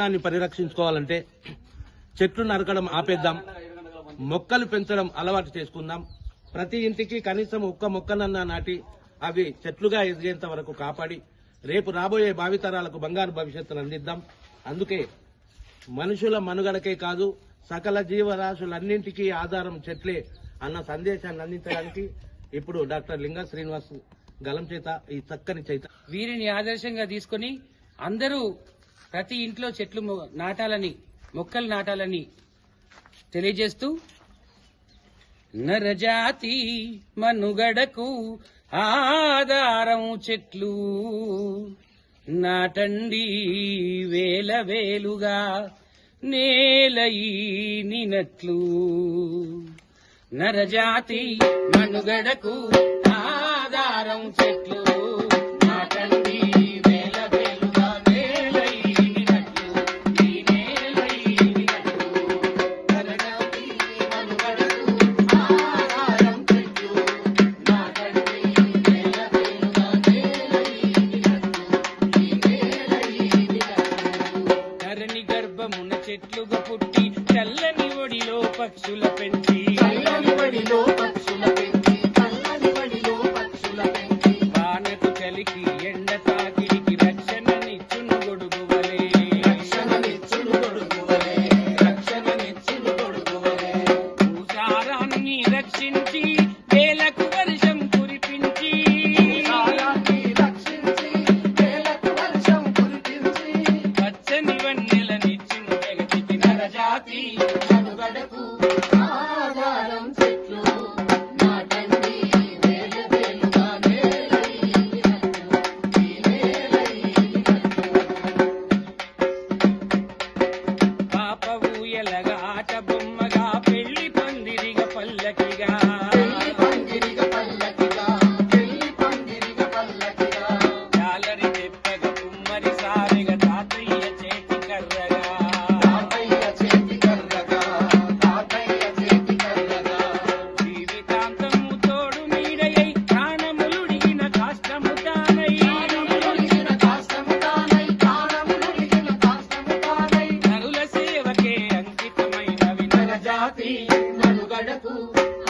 దాన్ని పరిరక్షించుకోవాలంటే చెట్లు నరకడం ఆపేద్దాం మొక్కలు పెంచడం అలవాటు చేసుకుందాం. ప్రతి ఇంటికి కనీసం ఒక్క మొక్కనన్నా నాటి అవి చెట్లుగా ఎదిగేంత వరకు కాపాడి రేపు రాబోయే భావితరాలకు బంగారు భవిష్యత్తును అందిద్దాం. అందుకే మనుషుల మనుగడకే కాదు సకల జీవరాశులన్నింటికీ ఆధారం చెట్లే అన్న సందేశాన్ని అందించడానికి ఇప్పుడు డాక్టర్ లింగ శ్రీనివాస్ గలం చేత ఈ చక్కని చైత వీరిని ఆదర్శంగా తీసుకొని అందరూ ప్రతి ఇంట్లో చెట్లు నాటాలని మొక్కలు నాటాలని తెలియజేస్తూ నరజాతి మనుగడకు ఆధారం చెట్లు నాటండి వేల వేలుగా నేల నరజాతి మనుగడకు ఆధారం చెట్లు ఒడిలో పక్షుల పెంచి వానకు చలికి నరజాతి మనుగడకు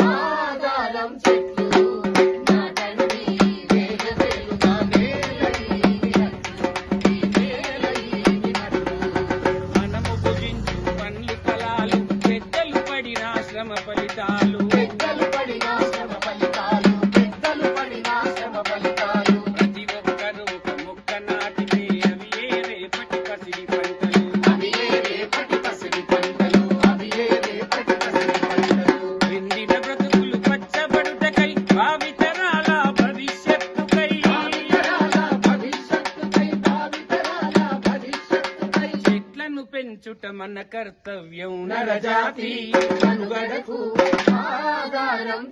ఆధారం చెట్లు మనము భుజించు పండ్లు ఫలాలు పెద్దలు పడిన శ్రమ ఫలితాలు. పెద్దలు పెంచుట మన కర్తవ్యం నరజాతి మనుగడకు ఆధారం.